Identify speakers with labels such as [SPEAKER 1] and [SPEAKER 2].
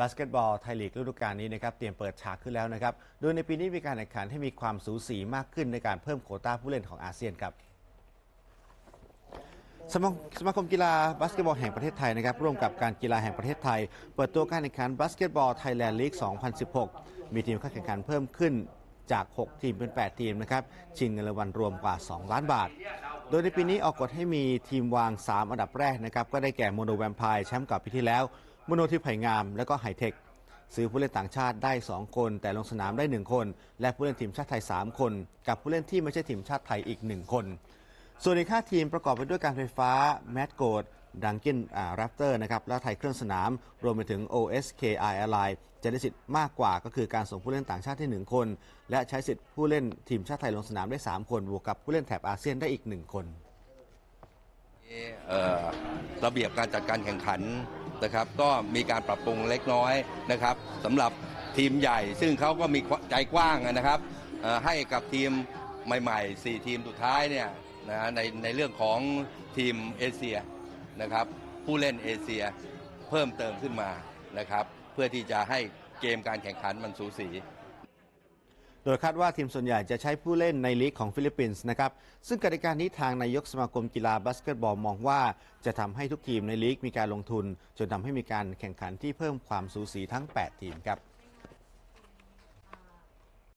[SPEAKER 1] บาสเกตบอลไทยลีกฤดูกาลนี้นะครับเตรียมเปิดฉากขึ้นแล้วนะครับ โดยในปีนี้มีการแข่งขันให้มีความสูสีมากขึ้นในการเพิ่มโควต้าผู้เล่นของอาเซียนครับสมาสมาคมกีฬาบาสเกตบอลแห่งประเทศไทยนะครับร่วมกับการกีฬาแห่งประเทศไทย เปิดตัวการแข่งขันบาสเกตบอลไทยแลนด์ลีก 2016 มีทีมเข้าแข่งขันเพิ่มขึ้นจาก 6 ทีมเป็น 8 ทีมนะครับชิงเงินรางวัลรวมกว่า 2 ล้านบาท โดยในปีนี้ออกกฎให้มีทีมวาง 3 อันดับแรกนะครับก็ได้แก่โมโนแวมไพร์แชมป์เก่าปีที่แล้ว มโนทิพย์ไผ่งาม และก็ไฮเทค ซื้อผู้เล่นต่างชาติได้ 2 คน แต่ลงสนามได้ 1 คน และผู้เล่นทีมชาติไทย 3 คน กับผู้เล่นที่ไม่ใช่ทีมชาติไทยอีก 1 คน ส่วนอีก5ทีมประกอบไปด้วยการไฟฟ้าแมตโกดดังกินแรปเตอร์นะครับและไทยเครื่องสนาม รวมไปถึง OSKI Ally จะได้สิทธิ์มากกว่าก็คือการส่งผู้เล่นต่างชาติที่ 1 คน และใช้สิทธิ์ผู้เล่นทีมชาติไทยลงสนามได้ 3 คนบวกกับผู้เล่นแถบอาเซียนได้อีก 1 คน
[SPEAKER 2] ระเบียบการจัดการแข่งขัน นะครับ ก็มีการปรับปรุงเล็กน้อยนะครับสำหรับทีมใหญ่ ซึ่งเขาก็มีใจกว้างนะครับให้กับทีมใหม่ๆ 4 ทีมสุดท้ายเนี่ยนะในในเรื่องของทีมเอเชียนะครับผู้เล่นเอเชียเพิ่มเติมขึ้นมานะครับ เพื่อที่จะให้เกมการแข่งขันมันสูสี
[SPEAKER 1] โดยคาดว่าทีมส่วนใหญ่จะใช้ผู้เล่นในลีกของฟิลิปปินส์นะครับ ซึ่งกติกานี้ทางนายกสมาคมกีฬาบาสเกตบอลมองว่า จะทำให้ทุกทีมในลีกมีการลงทุน จนทำให้มีการแข่งขันที่เพิ่มความสูสีทั้ง 8 ทีมครับ